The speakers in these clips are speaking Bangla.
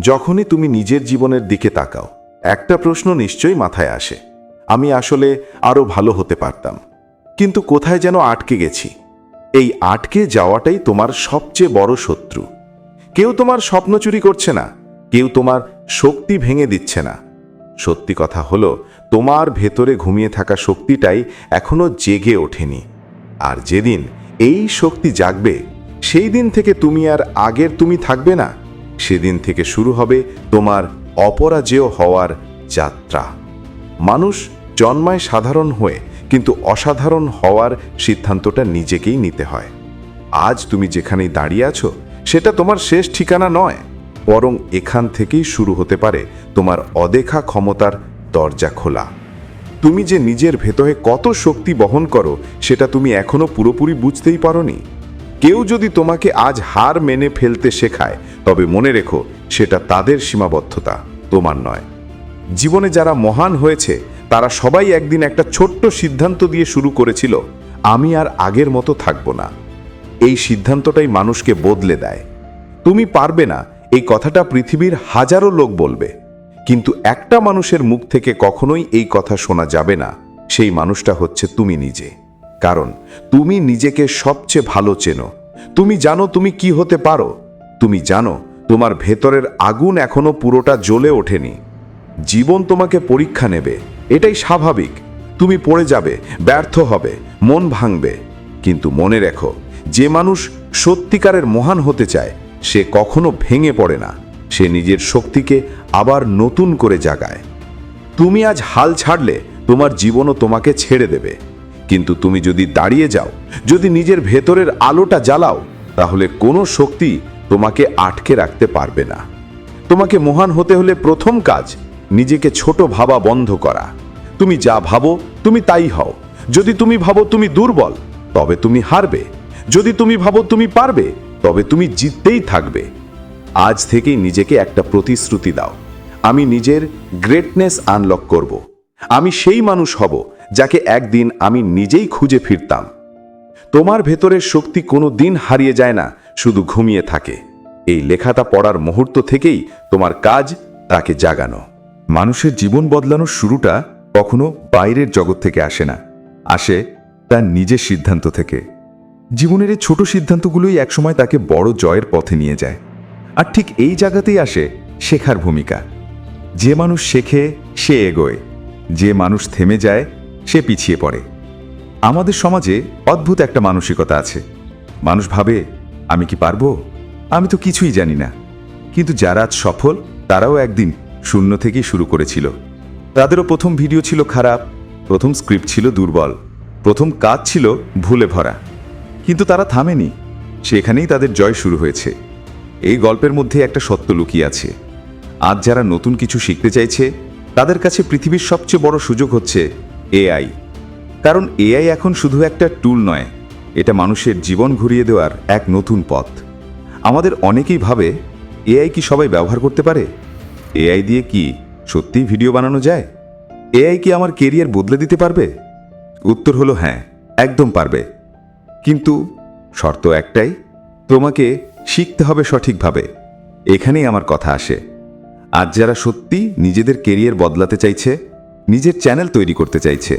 যখনই তুমি নিজের জীবনের দিকে তাকাও, একটা প্রশ্ন নিশ্চয়ই মাথায় আসে, আমি আসলে আরও ভালো হতে পারতাম। কিন্তু কোথায় যেন আটকে গেছি। এই আটকে যাওয়াটাই তোমার সবচেয়ে বড় শত্রু। কেউ তোমার স্বপ্ন চুরি করছে না, কেউ তোমার শক্তি ভেঙে দিচ্ছে না। সত্যি কথা হলো, তোমার ভেতরে ঘুমিয়ে থাকা শক্তিটাই এখনও জেগে ওঠেনি। আর যেদিন এই শক্তি জাগবে, সেই দিন থেকে তুমি আর আগের তুমি থাকবে না। সেদিন থেকে শুরু হবে তোমার অপরাজেয় হওয়ার যাত্রা। মানুষ জন্মায় সাধারণ হয়ে, কিন্তু অসাধারণ হওয়ার সিদ্ধান্তটা নিজেকেই নিতে হয়। আজ তুমি যেখানেই দাঁড়িয়ে আছো, সেটা তোমার শেষ ঠিকানা নয়, বরং এখান থেকেই শুরু হতে পারে তোমার অদেখা ক্ষমতার দরজা খোলা। তুমি যে নিজের ভেতরে কত শক্তি বহন করো, সেটা তুমি এখনও পুরোপুরি বুঝতেই পারোনি। কেউ যদি তোমাকে আজ হার মেনে ফেলতে শেখায়, তবে মনে রেখো, সেটা তাদের সীমাবদ্ধতা, তোমার নয়। জীবনে যারা মহান হয়েছে, তারা সবাই একদিন একটা ছোট্ট সিদ্ধান্ত দিয়ে শুরু করেছিল, আমি আর আগের মতো থাকব না। এই সিদ্ধান্তটাই মানুষকে বদলে দেয়। তুমি পারবে না, এই কথাটা পৃথিবীর হাজারো লোক বলবে, কিন্তু একটা মানুষের মুখ থেকে কখনোই এই কথা শোনা যাবে না, সেই মানুষটা হচ্ছে তুমি নিজে। কারণ তুমি নিজেকে সবচেয়ে ভালো চেনো। তুমি জানো তুমি কি হতে পারো। তুমি জানো তোমার ভেতরের আগুন এখনও পুরোটা জ্বলে ওঠেনি। জীবন তোমাকে পরীক্ষা নেবে। এটাই স্বাভাবিক। তুমি পড়ে যাবে, ব্যর্থ হবে, মন ভাঙবে। কিন্তু মনে রেখো, যে মানুষ সত্যিকারের মহান হতে চায়, সে কখনো ভেঙে পড়ে না। সে নিজের শক্তিকে আবার নতুন করে জাগায়। তুমি আজ হাল ছাড়লে তোমার জীবনও তোমাকে ছেড়ে দেবে। কিন্তু তুমি যদি দাঁড়িয়ে যাও, যদি নিজের ভেতরের আলোটা জ্বালাও, তাহলে কোনো শক্তি তোমাকে আটকে রাখতে পারবে না। তোমাকে মহান হতে হলে প্রথম কাজ, নিজেকে ছোট ভাবা বন্ধ করা। তুমি যা ভাবো, তুমি তাই হও। যদি তুমি ভাবো তুমি দুর্বল, তবে তুমি হারবে। যদি তুমি ভাবো তুমি পারবে, তবে তুমি জিততেই থাকবে। আজ থেকেই নিজেকে একটা প্রতিশ্রুতি দাও। আমি নিজের গ্রেটনেস আনলক করব। আমি সেই মানুষ হব যাকে একদিন আমি নিজেই খুঁজে ফিরতাম। তোমার ভেতরের শক্তি কোনো দিন হারিয়ে যায় না, শুধু ঘুমিয়ে থাকে। এই লেখাটা পড়ার মুহূর্ত থেকেই তোমার কাজ তাকে জাগানো। মানুষের জীবন বদলানোর শুরুটা কখনো বাইরের জগৎ থেকে আসে না, আসে তার নিজের সিদ্ধান্ত থেকে। জীবনের এই ছোট সিদ্ধান্তগুলোই একসময় তাকে বড় জয়ের পথে নিয়ে যায়। আর ঠিক এই জায়গাতেই আসে শেখার ভূমিকা। যে মানুষ শেখে, সে এগোয়। যে মানুষ থেমে যায় সে পিছিয়ে পড়ে। আমাদের সমাজে অদ্ভুত একটা মানসিকতা আছে। মানুষ ভাবে, আমি কি পারব? আমি তো কিছুই জানি না। কিন্তু যারা আজ সফল, তারাও একদিন শূন্য থেকেই শুরু করেছিল। তাদেরও প্রথম ভিডিও ছিল খারাপ, প্রথম স্ক্রিপ্ট ছিল দুর্বল, প্রথম কাজ ছিল ভুলে ভরা। কিন্তু তারা থামেনি। সেখানেই তাদের জয় শুরু হয়েছে। এই গল্পের মধ্যে একটা সত্য লুকিয়ে আছে। আজ যারা নতুন কিছু শিখতে চাইছে, তাদের কাছে পৃথিবীর সবচেয়ে বড় সুযোগ হচ্ছে এআই। কারণ এআই এখন শুধু একটা টুল নয়, এটা মানুষের জীবন ঘুরিয়ে দেওয়ার এক নতুন পথ। আমাদের অনেকেই ভাবে, এআই কি সবাই ব্যবহার করতে পারে? এআই দিয়ে কি সত্যিই ভিডিও বানানো যায়? এআই কি আমার কেরিয়ার বদলে দিতে পারবে? উত্তর হলো হ্যাঁ একদম পারবে। কিন্তু শর্ত একটাই, তোমাকে শিখতে হবে সঠিকভাবে। এখানেই আমার কথা আসে। আজ যারা সত্যি নিজেদের কেরিয়ার বদলাতে চাইছে নিজের চ্যানেল তৈরি করতে চাইছে।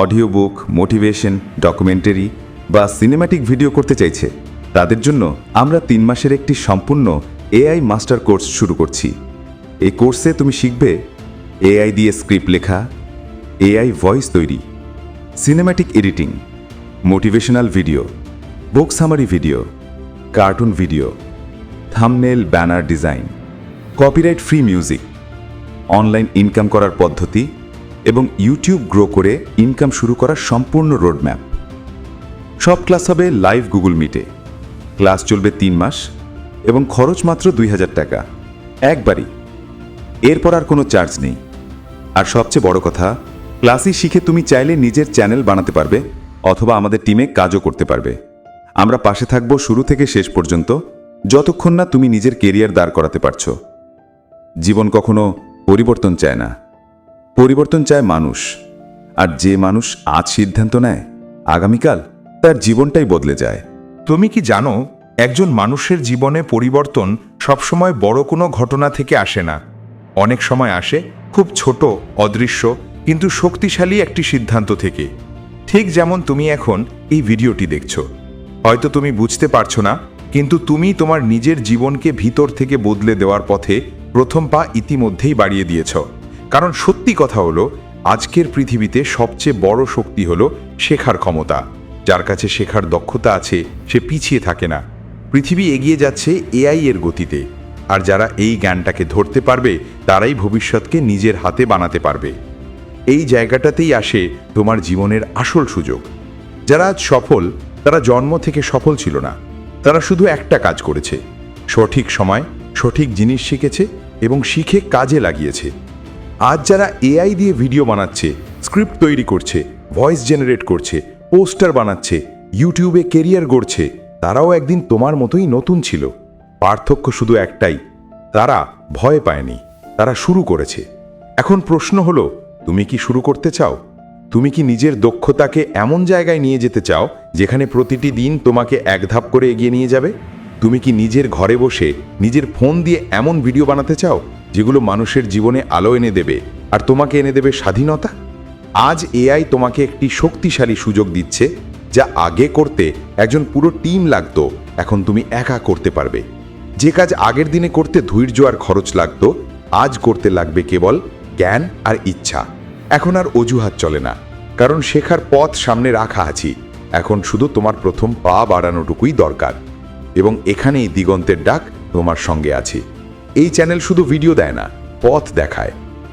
অডিও বুক মোটিভেশন, ডকুমেন্টারি বা সিনেম্যাটিক ভিডিও করতে চাইছে। তাদের জন্য আমরা তিন মাসের একটি সম্পূর্ণ এআই মাস্টার কোর্স শুরু করছি। এই কোর্সে তুমি শিখবে এআই দিয়ে স্ক্রিপ্ট লেখা, এআই ভয়েস তৈরি, cinematic editing, motivational video, book summary video, cartoon video, thumbnail, banner design, copyright free music, online income করার পদ্ধতি এবং ইউটিউব গ্রো করে ইনকাম শুরু করার সম্পূর্ণ রোডম্যাপ সব ক্লাস হবে লাইভ গুগল মিটে ক্লাস চলবে তিন মাস এবং খরচ মাত্র দুই হাজার টাকা। একবারই। এরপর আর কোনো চার্জ নেই। আর সবচেয়ে বড় কথা ক্লাসই শিখে তুমি চাইলে নিজের চ্যানেল বানাতে পারবে অথবা আমাদের টিমে কাজও করতে পারবে। আমরা পাশে থাকব শুরু থেকে শেষ পর্যন্ত, যতক্ষণ না তুমি নিজের কেরিয়ার দাঁড় করাতে পারছ। জীবন কখনো পরিবর্তন চায় না। পরিবর্তন চায় মানুষ। আর যে মানুষ আজ সিদ্ধান্ত নেয়, আগামীকাল তার জীবনটাই বদলে যায়। তুমি কি জানো, একজন মানুষের জীবনে পরিবর্তন সবসময় বড় কোনো ঘটনা থেকে আসে না। অনেক সময় আসে খুব ছোট, অদৃশ্য, কিন্তু শক্তিশালী একটি সিদ্ধান্ত থেকে। ঠিক যেমন তুমি এখন এই ভিডিওটি দেখছ। হয়তো তুমি বুঝতে পারছ না, কিন্তু তুমি তোমার নিজের জীবনকে ভিতর থেকে বদলে দেওয়ার পথে প্রথম পা ইতিমধ্যেই বাড়িয়ে দিয়েছ। কারণ সত্যি কথা হলো, আজকের পৃথিবীতে সবচেয়ে বড় শক্তি হলো শেখার ক্ষমতা। যার কাছে শেখার দক্ষতা আছে, সে পিছিয়ে থাকে না। পৃথিবী এগিয়ে যাচ্ছে এআই এর গতিতে। আর যারা এই জ্ঞানটাকে ধরতে পারবে, তারাই ভবিষ্যৎকে নিজের হাতে বানাতে পারবে। এই জায়গাটাতেই আসে তোমার জীবনের আসল সুযোগ। যারা আজ সফল, তারা জন্ম থেকে সফল ছিল না। তারা শুধু একটা কাজ করেছে। সঠিক সময়, সঠিক জিনিস শিখেছে এবং শিখে কাজে লাগিয়েছে। আজ যারা এআই দিয়ে ভিডিও বানাচ্ছে, স্ক্রিপ্ট তৈরি করছে, ভয়েস জেনারেট করছে, পোস্টার বানাচ্ছে, ইউটিউবে কেরিয়ার গড়ছে, তারাও একদিন তোমার মতোই নতুন ছিল। পার্থক্য শুধু একটাই, তারা ভয় পায়নি, তারা শুরু করেছে। এখন প্রশ্ন হলো, তুমি কি শুরু করতে চাও? তুমি কি নিজের দক্ষতাকে এমন জায়গায় নিয়ে যেতে চাও, যেখানে প্রতিটি দিন তোমাকে এক ধাপ করে এগিয়ে নিয়ে যাবে? তুমি কি নিজের ঘরে বসে নিজের ফোন দিয়ে এমন ভিডিও বানাতে চাও? যেগুলো মানুষের জীবনে আলো এনে দেবে আর তোমাকে এনে দেবে স্বাধীনতা? আজ এআই তোমাকে একটি শক্তিশালী সুযোগ দিচ্ছে যা আগে করতে একজন পুরো টিম লাগতো, এখন তুমি একা করতে পারবে। যে কাজ আগের দিনে করতে ধৈর্য আর খরচ লাগতো, আজ করতে লাগবে কেবল জ্ঞান আর ইচ্ছা। এখন আর অজুহাত চলে না, কারণ শেখার পথ সামনে রাখা আছি। এখন শুধু তোমার প্রথম পা বাড়ানোটুকুই দরকার এবং এখানেই দিগন্তের ডাক তোমার সঙ্গে আছে। এই চ্যানেল শুধু ভিডিও দেয় না, পথ দেখায়।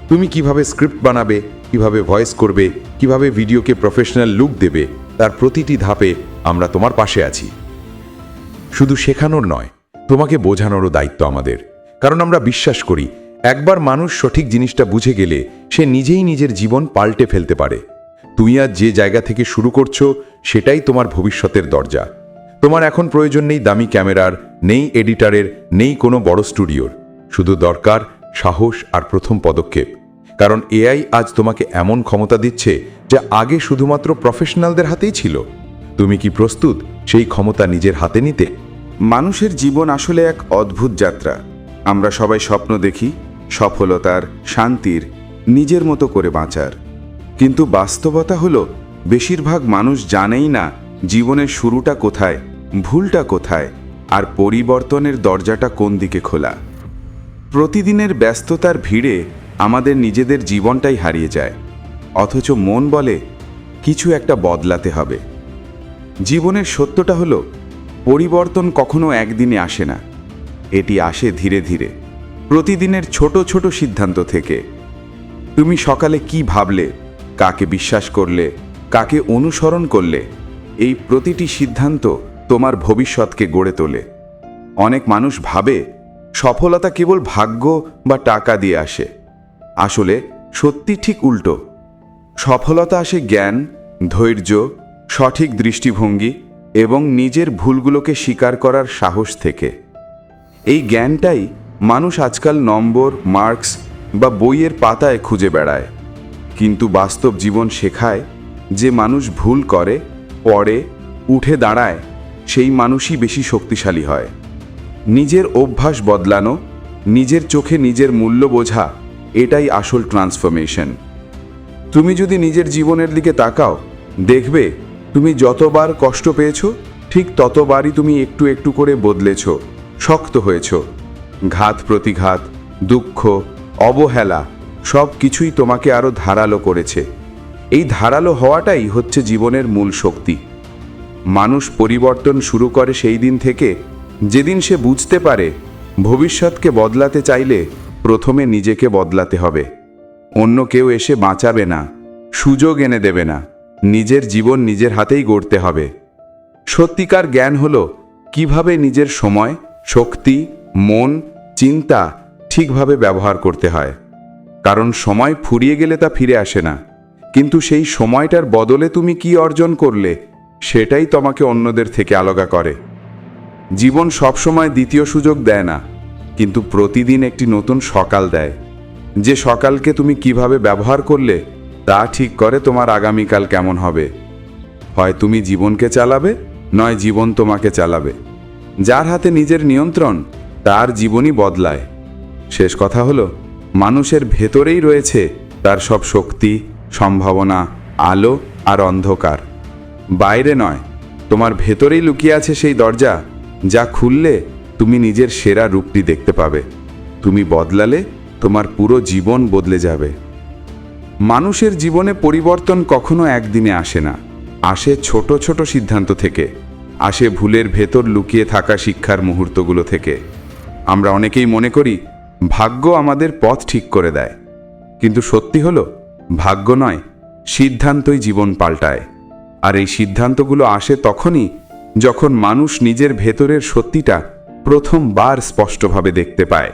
তুমি কীভাবে স্ক্রিপ্ট বানাবে, কীভাবে ভয়েস করবে, কীভাবে ভিডিওকে প্রফেশনাল লুক দেবে, তার প্রতিটি ধাপে আমরা তোমার পাশে আছি। শুধু শেখানোর নয়, তোমাকে বোঝানোরও দায়িত্ব আমাদের। কারণ আমরা বিশ্বাস করি, একবার মানুষ সঠিক জিনিসটা বুঝে গেলে সে নিজেই নিজের জীবন পাল্টে ফেলতে পারে। তুমি আজ যে জায়গা থেকে শুরু করছ, সেটাই তোমার ভবিষ্যতের দরজা। তোমার এখন প্রয়োজন নেই দামি ক্যামেরার, নেই এডিটারের, নেই কোনো বড় স্টুডিওর। শুধু দরকার, সাহস আর প্রথম পদক্ষেপ। কারণ এআই আজ তোমাকে এমন ক্ষমতা দিচ্ছে যা আগে শুধুমাত্র প্রফেশনালদের হাতেই ছিল। তুমি কি প্রস্তুত সেই ক্ষমতা নিজের হাতে নিতে? মানুষের জীবন আসলে এক অদ্ভুত যাত্রা। আমরা সবাই স্বপ্ন দেখি সফলতার, শান্তির, নিজের মতো করে বাঁচার। কিন্তু বাস্তবতা হলো, বেশিরভাগ মানুষ জানেই না জীবনের শুরুটা কোথায়, ভুলটা কোথায়, আর পরিবর্তনের দরজাটা কোন দিকে খোলা। প্রতিদিনের ব্যস্ততার ভিড়ে আমাদের নিজেদের জীবনটাই হারিয়ে যায়। অথচ মন বলে কিছু একটা বদলাতে হবে। জীবনের সত্যটা হলো, পরিবর্তন কখনো একদিনে আসে না। এটি আসে ধীরে ধীরে। প্রতিদিনের ছোট ছোট সিদ্ধান্ত থেকে। তুমি সকালে কি ভাবলে, কাকে বিশ্বাস করলে, কাকে অনুসরণ করলে, এই প্রতিটি সিদ্ধান্ত তোমার ভবিষ্যৎকে গড়ে তোলে। অনেক মানুষ ভাবে সফলতা কেবল ভাগ্য বা টাকা দিয়ে আসে। আসলে সত্যি ঠিক উল্টো। সফলতা আসে জ্ঞান, ধৈর্য, সঠিক দৃষ্টিভঙ্গি এবং নিজের ভুলগুলোকে স্বীকার করার সাহস থেকে। এই জ্ঞানটাই মানুষ আজকাল নম্বর, মার্কস বা বইয়ের পাতায় খুঁজে বেড়ায়। কিন্তু বাস্তব জীবন শেখায় যে মানুষ ভুল করে, পড়ে, উঠে দাঁড়ায়, সেই মানুষই বেশি শক্তিশালী হয়। নিজের অভ্যাস বদলানো, নিজের চোখে নিজের মূল্য বোঝা, এটাই আসল ট্রান্সফরমেশন তুমি যদি নিজের জীবনের দিকে তাকাও, দেখবে তুমি যতবার কষ্ট পেয়েছ, ঠিক ততবারই তুমি একটু একটু করে বদলেছ, শক্ত হয়েছ। ঘাত, প্রতিঘাত, দুঃখ, অবহেলা, সব কিছুই তোমাকে আরও ধারালো করেছে। এই ধারালো হওয়াটাই হচ্ছে জীবনের মূল শক্তি। মানুষ পরিবর্তন শুরু করে সেই দিন থেকে যেদিন সে বুঝতে পারে ভবিষ্যৎকে বদলাতে চাইলে প্রথমে নিজেকে বদলাতে হবে। অন্য কেউ এসে বাঁচাবে না, সুযোগ এনে দেবে না, নিজের জীবন নিজের হাতেই গড়তে হবে। সত্যিকার জ্ঞান হল কীভাবে নিজের সময়, শক্তি, মন, চিন্তা ঠিকভাবে ব্যবহার করতে হয়। কারণ সময় ফুরিয়ে গেলে তা ফিরে আসে না। কিন্তু সেই সময়টার বদলে তুমি কি অর্জন করলে, সেটাই তোমাকে অন্যদের থেকে আলগা করে। জীবন সবসময় দ্বিতীয় সুযোগ দেয় না, কিন্তু প্রতিদিন একটি নতুন সকাল দেয়। যে সকালকে তুমি কীভাবে ব্যবহার করলে, তা ঠিক করে তোমার আগামীকাল কেমন হবে। হয় তুমি জীবনকে চালাবে, নয় জীবন তোমাকে চালাবে। যার হাতে নিজের নিয়ন্ত্রণ, তার জীবনই বদলায়। শেষ কথা হলো, মানুষের ভেতরেই রয়েছে তার সব শক্তি, সম্ভাবনা, আলো আর অন্ধকার। বাইরে নয়, তোমার ভেতরেই লুকিয়ে আছে সেই দরজা যা খুললে তুমি নিজের সেরা রূপটি দেখতে পাবে। তুমি বদলালে তোমার পুরো জীবন বদলে যাবে। মানুষের জীবনে পরিবর্তন কখনো একদিনে আসে না। আসে ছোট ছোট সিদ্ধান্ত থেকে। আসে ভুলের ভেতর লুকিয়ে থাকা শিক্ষার মুহূর্তগুলো থেকে। আমরা অনেকেই মনে করি, ভাগ্য আমাদের পথ ঠিক করে দেয়। কিন্তু সত্যি হলো, ভাগ্য নয়, সিদ্ধান্তই জীবন পাল্টায়। আর এই সিদ্ধান্তগুলো আসে তখনই যখন মানুষ নিজের ভেতরের সত্যিটা প্রথমবার স্পষ্টভাবে দেখতে পায়।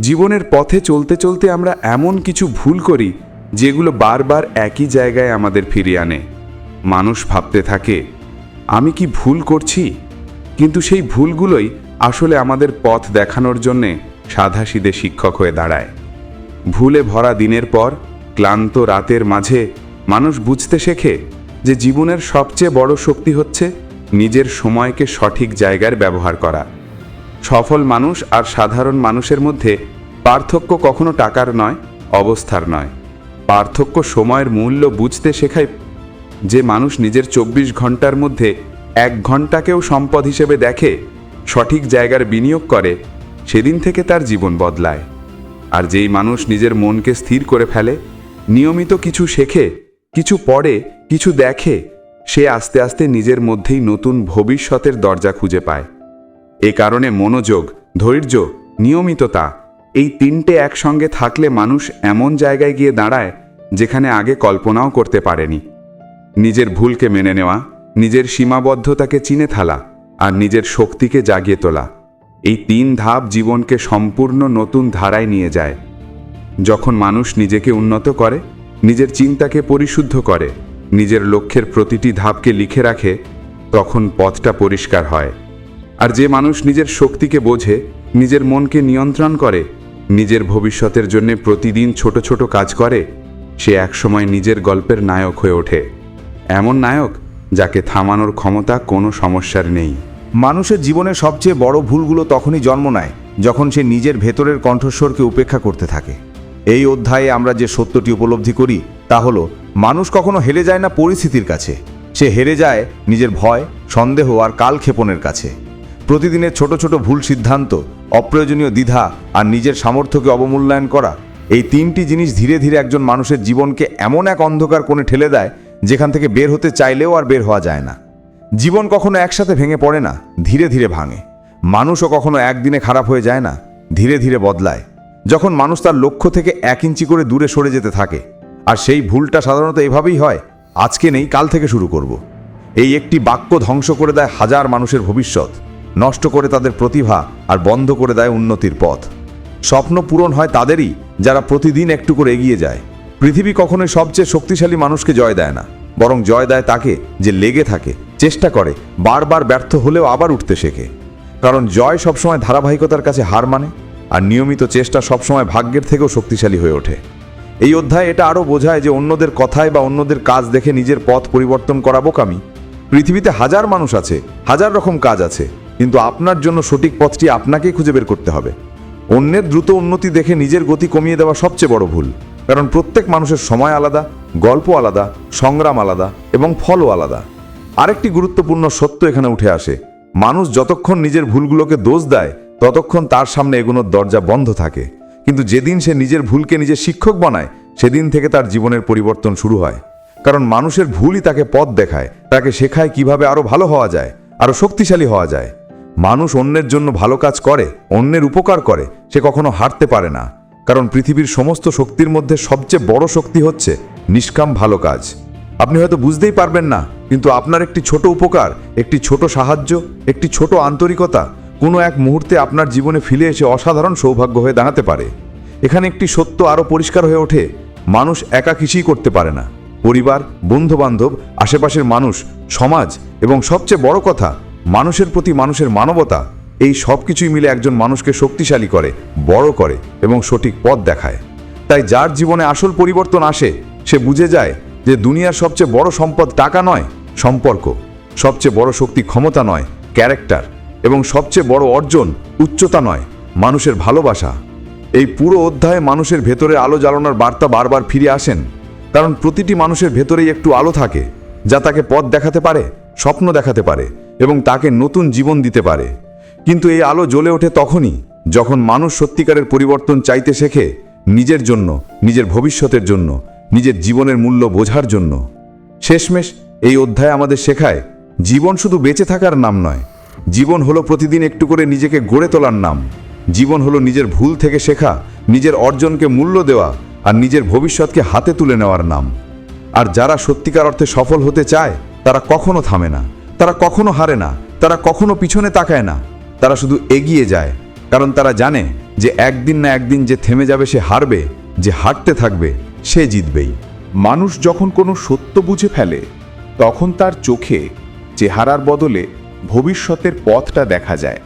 জীবনের পথে চলতে চলতে আমরা এমন কিছু ভুল করি, যেগুলো বারবার একই জায়গায় আমাদের ফিরিয়ে আনে। মানুষ ভাবতে থাকে, আমি কি ভুল করছি? কিন্তু সেই ভুলগুলোই আসলে আমাদের পথ দেখানোর জন্যে সাধাসিদে শিক্ষক হয়ে দাঁড়ায়। ভুলে ভরা দিনের পর, ক্লান্ত রাতের মাঝে মানুষ বুঝতে শেখে যে জীবনের সবচেয়ে বড় শক্তি হচ্ছে নিজের সময়কে সঠিক জায়গার ব্যবহার করা। সফল মানুষ আর সাধারণ মানুষের মধ্যে পার্থক্য কখনো টাকার নয়, অবস্থার নয়। পার্থক্য সময়ের মূল্য বুঝতে শেখায় যে মানুষ নিজের চব্বিশ ঘণ্টার মধ্যে এক ঘন্টাকেও সম্পদ হিসেবে দেখে, সঠিক জায়গার বিনিয়োগ করে, সেদিন থেকে তার জীবন বদলায়। আর যেই মানুষ নিজের মনকে স্থির করে ফেলে, নিয়মিত কিছু শেখে, কিছু পড়ে, কিছু দেখে সে আস্তে আস্তে নিজের মধ্যেই নতুন ভবিষ্যতের দরজা খুঁজে পায়। এ কারণে মনোযোগ, ধৈর্য, নিয়মিততা এই তিনটে একসঙ্গে থাকলে মানুষ এমন জায়গায় গিয়ে দাঁড়ায় যেখানে আগে কল্পনাও করতে পারেনি। নিজের ভুলকে মেনে নেওয়া, নিজের সীমাবদ্ধতাকে চিনে থালা আর নিজের শক্তিকে জাগিয়ে তোলা এই তিন ধাপ জীবনকে সম্পূর্ণ নতুন ধারায় নিয়ে যায়। যখন মানুষ নিজেকে উন্নত করে, নিজের চিন্তাকে পরিশুদ্ধ করে নিজের লক্ষ্যের প্রতিটি ধাপকে লিখে রাখে, তখন পথটা পরিষ্কার হয়। আর যে মানুষ নিজের শক্তিকে বোঝে, নিজের মনকে নিয়ন্ত্রণ করে, নিজের ভবিষ্যতের জন্য প্রতিদিন ছোট ছোট কাজ করে, সে একসময় নিজের গল্পের নায়ক হয়ে ওঠে। এমন নায়ক যাকে থামানোর ক্ষমতা কোনো সমস্যার নেই। মানুষের জীবনে সবচেয়ে বড় ভুলগুলো তখনই জন্ম নেয়, যখন সে নিজের ভেতরের কণ্ঠস্বরকে উপেক্ষা করতে থাকে। এই অধ্যায়ে আমরা যে সত্যটি উপলব্ধি করি তা হলো, মানুষ কখনো হেরে যায় না পরিস্থিতির কাছে। সে হেরে যায় নিজের ভয়, সন্দেহ আর কালক্ষেপণের কাছে। প্রতিদিনের ছোট ছোট ভুল সিদ্ধান্ত, অপ্রয়োজনীয় দ্বিধা আর নিজের সামর্থ্যকে অবমূল্যায়ন করা, এই তিনটি জিনিস ধীরে ধীরে একজন মানুষের জীবনকে এমন এক অন্ধকার কোণে ঠেলে দেয়, যেখান থেকে বের হতে চাইলেও আর বের হওয়া যায় না। জীবন কখনো একসাথে ভেঙে পড়ে না, ধীরে ধীরে ভাঙে। মানুষও কখনো একদিনে খারাপ হয়ে যায় না, ধীরে ধীরে বদলায়। যখন মানুষ তার লক্ষ্য থেকে এক ইঞ্চি করে দূরে সরে যেতে থাকে আর সেই ভুলটা সাধারণত এভাবেই হয়। আজকে নেই, কাল থেকে শুরু করব। এই একটি বাক্য ধ্বংস করে দেয় হাজার মানুষের ভবিষ্যৎ, নষ্ট করে তাদের প্রতিভা আর বন্ধ করে দেয় উন্নতির পথ। স্বপ্ন পূরণ হয় তাদেরই, যারা প্রতিদিন একটু করে এগিয়ে যায়। পৃথিবী কখনোই সবচেয়ে শক্তিশালী মানুষকে জয় দেয় না, বরং জয় দেয় তাকে যে লেগে থাকে, চেষ্টা করে, বারবার ব্যর্থ হলেও আবার উঠতে শেখে। কারণ জয় সবসময় ধারাবাহিকতার কাছে হার মানে আর নিয়মিত চেষ্টা সবসময় ভাগ্যের থেকেও শক্তিশালী হয়ে ওঠে। এই অধ্যায় এটা আরও বোঝায় যে অন্যদের কথায় বা অন্যদের কাজ দেখে নিজের পথ পরিবর্তন করা বোকামি। পৃথিবীতে হাজার মানুষ আছে, হাজার রকম কাজ আছে, কিন্তু আপনার জন্য সঠিক পথটি আপনাকেই খুঁজে বের করতে হবে। অন্যের দ্রুত উন্নতি দেখে নিজের গতি কমিয়ে দেওয়া সবচেয়ে বড় ভুল। কারণ প্রত্যেক মানুষের সময় আলাদা, গল্প আলাদা, সংগ্রাম আলাদা এবং ফলও আলাদা। আরেকটি গুরুত্বপূর্ণ সত্য এখানে উঠে আসে। মানুষ যতক্ষণ নিজের ভুলগুলোকে দোষ দেয়, ততক্ষণ তার সামনে এগুনোর দরজা বন্ধ থাকে। কিন্তু যেদিন সে নিজের ভুলকে নিজের শিক্ষক বানায়, সেদিন থেকে তার জীবনের পরিবর্তন শুরু হয়। কারণ মানুষের ভুলই তাকে পথ দেখায়, তাকে শেখায় কীভাবে আরও ভালো হওয়া যায়, আরও শক্তিশালী হওয়া যায়। মানুষ অন্যের জন্য ভালো কাজ করে, অন্যের উপকার করে, সে কখনো হারতে পারে না। কারণ পৃথিবীর সমস্ত শক্তির মধ্যে সবচেয়ে বড় শক্তি হচ্ছে নিষ্কাম ভালো কাজ। আপনি হয়তো বুঝতেই পারবেন না, কিন্তু আপনার একটি ছোট উপকার, একটি ছোট সাহায্য, একটি ছোট আন্তরিকতা কোনো এক মুহূর্তে আপনার জীবনে ফিরে এসে অসাধারণ সৌভাগ্য হয়ে দাঁড়াতে পারে। এখানে একটি সত্য আরও পরিষ্কার হয়ে ওঠে, মানুষ একা কিছুই করতে পারে না। পরিবার, বন্ধুবান্ধব, আশেপাশের মানুষ, সমাজ এবং সবচেয়ে বড় কথা, মানুষের প্রতি মানুষের মানবতা, এই সব কিছুই মিলে একজন মানুষকে শক্তিশালী করে, বড় করে এবং সঠিক পথ দেখায়। তাই যার জীবনে আসল পরিবর্তন আসে, সে বুঝে যায় যে দুনিয়ার সবচেয়ে বড় সম্পদ টাকা নয়, সম্পর্ক। সবচেয়ে বড় শক্তি ক্ষমতা নয়, ক্যারেক্টার। এবং সবচেয়ে বড় অর্জন উচ্চতা নয়, মানুষের ভালোবাসা। এই পুরো অধ্যায়ে মানুষের ভেতরে আলো জ্বালানোর বার্তা বারবার ফিরে আসেন, কারণ প্রতিটি মানুষের ভেতরেই একটু আলো থাকে, যা তাকে পথ দেখাতে পারে, স্বপ্ন দেখাতে পারে, এবং তাকে নতুন জীবন দিতে পারে। কিন্তু এই আলো জ্বলে ওঠে তখনই, যখন মানুষ সত্যিকারের পরিবর্তন চাইতে শেখে নিজের জন্য, নিজের ভবিষ্যতের জন্য, নিজের জীবনের মূল্য বোঝার জন্য। শেষমেশ এই অধ্যায় আমাদের শেখায়, জীবন শুধু বেঁচে থাকার নাম নয় জীবন হলো প্রতিদিন একটু করে নিজেকে গড়ে তোলার নাম। জীবন হলো নিজের ভুল থেকে শেখা, নিজের অর্জনকে মূল্য দেওয়া আর নিজের ভবিষ্যৎকে হাতে তুলে নেওয়ার নাম। আর যারা সত্যিকার অর্থে সফল হতে চায়, তারা কখনো থামে না, তারা কখনো হারে না, তারা কখনো পিছনে তাকায় না। তারা শুধু এগিয়ে যায়, কারণ তারা জানে যে একদিন না একদিন যে থেমে যাবে সে হারবে, যে হারতে থাকবে সে জিতবেই। মানুষ যখন কোনো সত্য বুঝে ফেলে, তখন তার চোখে চেহারার বদলে ভবিষ্যতের পথটা দেখা যায়।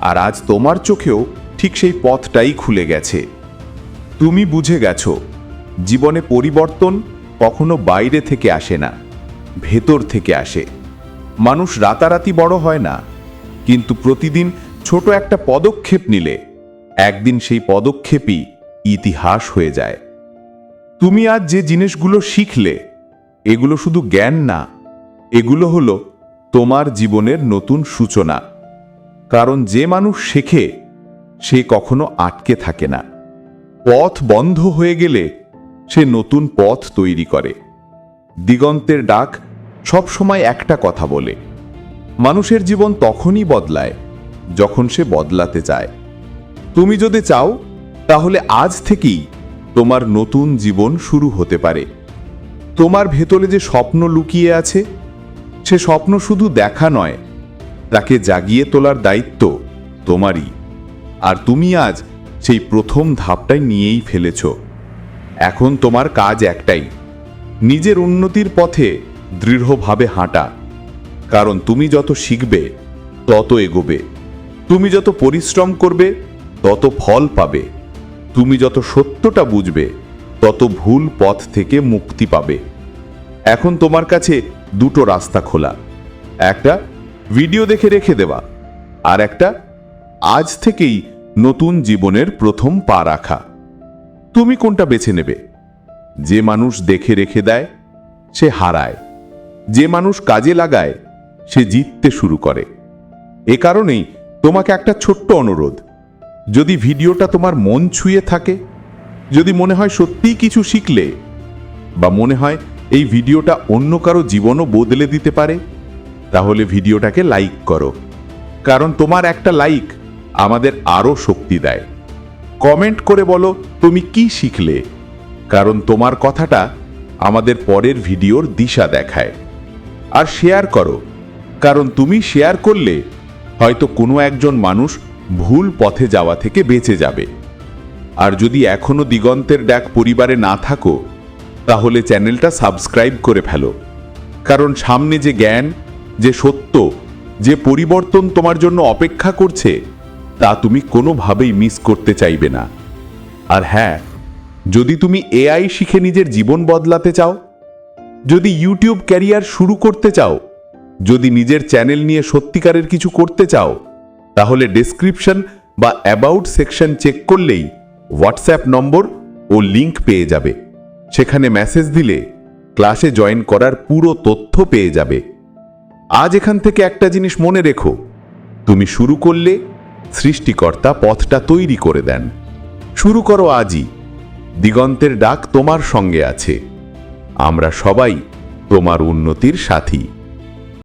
আর আজ তোমার চোখেও ঠিক সেই পথটাই খুলে গেছে। তুমি বুঝে গেছো, জীবনে পরিবর্তন কখনো বাইরে থেকে আসে না, ভেতর থেকে আসে। মানুষ রাতারাতি বড় হয় না, কিন্তু প্রতিদিন ছোট একটা পদক্ষেপ নিলে একদিন সেই পদক্ষেপই ইতিহাস হয়ে যায়। তুমি আজ যে জিনিসগুলো শিখলে, এগুলো শুধু জ্ঞান না, এগুলো হলো তোমার জীবনের নতুন সূচনা। কারণ যে মানুষ শেখে, সে কখনো আটকে থাকে না। পথ বন্ধ হয়ে গেলে সে নতুন পথ তৈরি করে। দিগন্তের ডাক সবসময় একটা কথা বলে। মানুষের জীবন তখনই বদলায়, যখন সে বদলাতে চায়। তুমি যদি চাও, তাহলে আজ থেকেই তোমার নতুন জীবন শুরু হতে পারে। তোমার ভেতরে যে স্বপ্ন লুকিয়ে আছে সে স্বপ্ন শুধু দেখা নয়, তাকে জাগিয়ে তোলার দায়িত্ব তোমারই। আর তুমি আজ সেই প্রথম ধাপটাই নিয়েই ফেলেছ। এখন তোমার কাজ একটাই, নিজের উন্নতির পথে দৃঢ়ভাবে হাঁটা। কারণ তুমি যত শিখবে, তত এগোবে। তুমি যত পরিশ্রম করবে, তত ফল পাবে। তুমি যত সত্যটা বুঝবে, তত ভুল পথ থেকে মুক্তি পাবে। এখন তোমার কাছে দুটো রাস্তা খোলা। একটা ভিডিও দেখে রেখে দেওয়া আর একটা আজ থেকেই নতুন জীবনের প্রথম পা রাখা। তুমি কোনটা বেছে নেবে? যে মানুষ দেখে রেখে দেয়, সে হারায়। যে মানুষ কাজে লাগায়, সে জিততে শুরু করে। এ কারণেই তোমাকে একটা ছোট্ট অনুরোধ। যদি ভিডিওটা তোমার মন ছুঁয়ে থাকে, যদি মনে হয় সত্যিই কিছু শিখলে, বা মনে হয় এই ভিডিওটা অন্য কারও জীবনও বদলে দিতে পারে? তাহলে ভিডিওটাকে লাইক করো। কারণ তোমার একটা লাইক আমাদের আরও শক্তি দেয়। কমেন্ট করে বলো, তুমি কি শিখলে? কারণ তোমার কথাটা আমাদের পরের ভিডিওর দিশা দেখায়। আর শেয়ার করো, কারণ তুমি শেয়ার করলে হয়তো কোনো একজন মানুষ ভুল পথে যাওয়া থেকে বেঁচে যাবে। আর যদি এখনও দিগন্তের ডাক পরিবারে না থাকো তাহলে চ্যানেলটা সাবস্ক্রাইব করে ফেলো। কারণ সামনে যে জ্ঞান, যে সত্য, যে পরিবর্তন তোমার জন্য অপেক্ষা করছে, তা তুমি কোনোভাবেই মিস করতে চাইবে না। আর হ্যাঁ যদি তুমি এআই শিখে নিজের জীবন বদলাতে চাও, যদি ইউটিউব ক্যারিয়ার শুরু করতে চাও, যদি নিজের চ্যানেল নিয়ে সত্যিকারের কিছু করতে চাও, তাহলে ডেসক্রিপশন বা অ্যাবাউট সেকশন চেক করলেই হোয়াটসঅ্যাপ নম্বর ও লিংক পেয়ে যাবে। সেখানে মেসেজ দিলে ক্লাসে জয়েন করার পুরো তথ্য পেয়ে যাবে। আজ এখান থেকে একটা জিনিস মনে রেখো। তুমি শুরু করলে সৃষ্টিকর্তা পথটা তৈরি করে দেন। শুরু করো আজই। দিগন্তের ডাক তোমার সঙ্গে আছে। আমরা সবাই তোমার উন্নতির সাথী।